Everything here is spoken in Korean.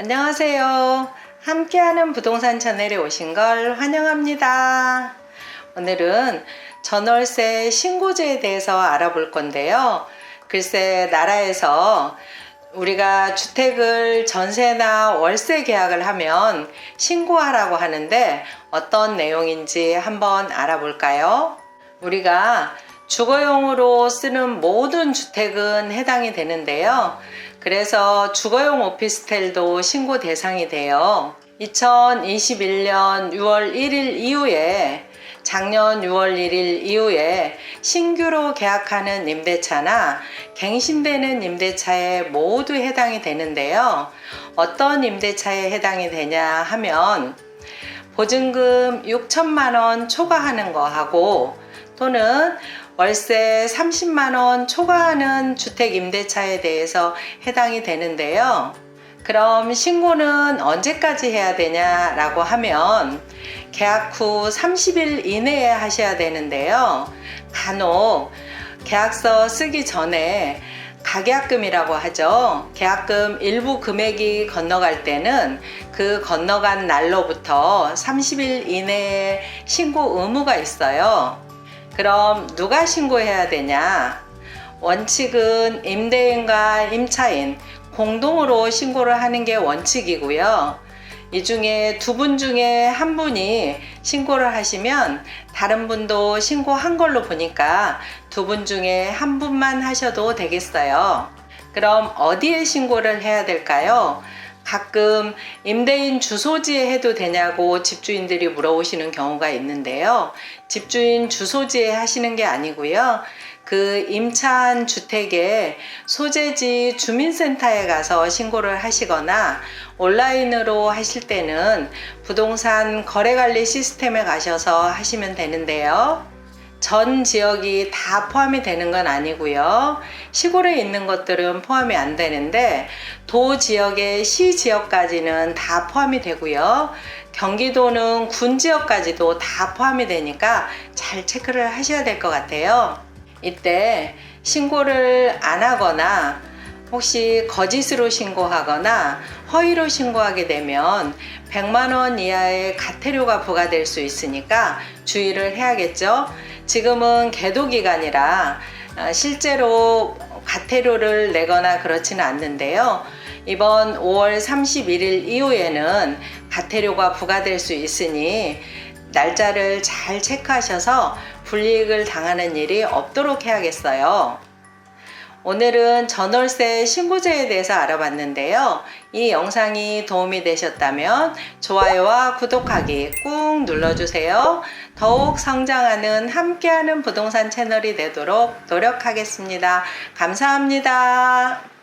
안녕하세요. 함께하는 부동산 채널에 오신 걸 환영합니다. 오늘은 전월세 신고제에 대해서 알아볼 건데요. 글쎄, 나라에서 우리가 주택을 전세나 월세 계약을 하면 신고하라고 하는데 어떤 내용인지 한번 알아볼까요? 우리가 주거용으로 쓰는 모든 주택은 해당이 되는데요. 그래서 주거용 오피스텔도 신고 대상이 돼요. 2021년 6월 1일 이후에 작년 6월 1일 이후에 신규로 계약하는 임대차나 갱신되는 임대차에 모두 해당이 되는데요. 어떤 임대차에 해당이 되냐 하면 보증금 6천만 원 초과하는 거 하고 또는 월세 30만 원 초과하는 주택 임대차에 대해서 해당이 되는데요. 그럼 신고는 언제까지 해야 되냐라고 하면 계약 후 30일 이내에 하셔야 되는데요. 간혹 계약서 쓰기 전에 가계약금이라고 하죠. 계약금 일부 금액이 건너갈 때는 그 건너간 날로부터 30일 이내에 신고 의무가 있어요. 그럼 누가 신고해야 되냐? 원칙은 임대인과 임차인 공동으로 신고를 하는 게 원칙이고요. 이 중에 두 분 중에 한 분이 신고를 하시면 다른 분도 신고한 걸로 보니까 두 분 중에 한 분만 하셔도 되겠어요. 그럼 어디에 신고를 해야 될까요? 가끔 임대인 주소지에 해도 되냐고 집주인들이 물어보시는 경우가 있는데요. 집주인 주소지에 하시는 게 아니고요. 그 임차한 주택의 소재지 주민센터에 가서 신고를 하시거나 온라인으로 하실 때는 부동산 거래관리 시스템에 가셔서 하시면 되는데요. 전 지역이 다 포함이 되는 건 아니고요. 시골에 있는 것들은 포함이 안 되는데 도 지역의 시 지역까지는 다 포함이 되고요. 경기도는 군 지역까지도 다 포함이 되니까 잘 체크를 하셔야 될 것 같아요. 이때 신고를 안 하거나 혹시 거짓으로 신고하거나 허위로 신고하게 되면 100만 원 이하의 가태료가 부과될 수 있으니까 주의를 해야겠죠. 지금은 계도 기간이라 어, 실제로 가태료를 내거나 그렇지는 않는데요. 이번 5월 31일 이후에는 가태료가 부과될 수 있으니 날짜를 잘 체크하셔서 불이익을 당하는 일이 없도록 해야겠어요. 오늘은 전월세 신고제에 대해서 알아봤는데요. 이 영상이 도움이 되셨다면 좋아요와 구독하기 꾹 눌러주세요. 더욱 성장하는 함께하는 부동산 채널이 되도록 노력하겠습니다. 감사합니다.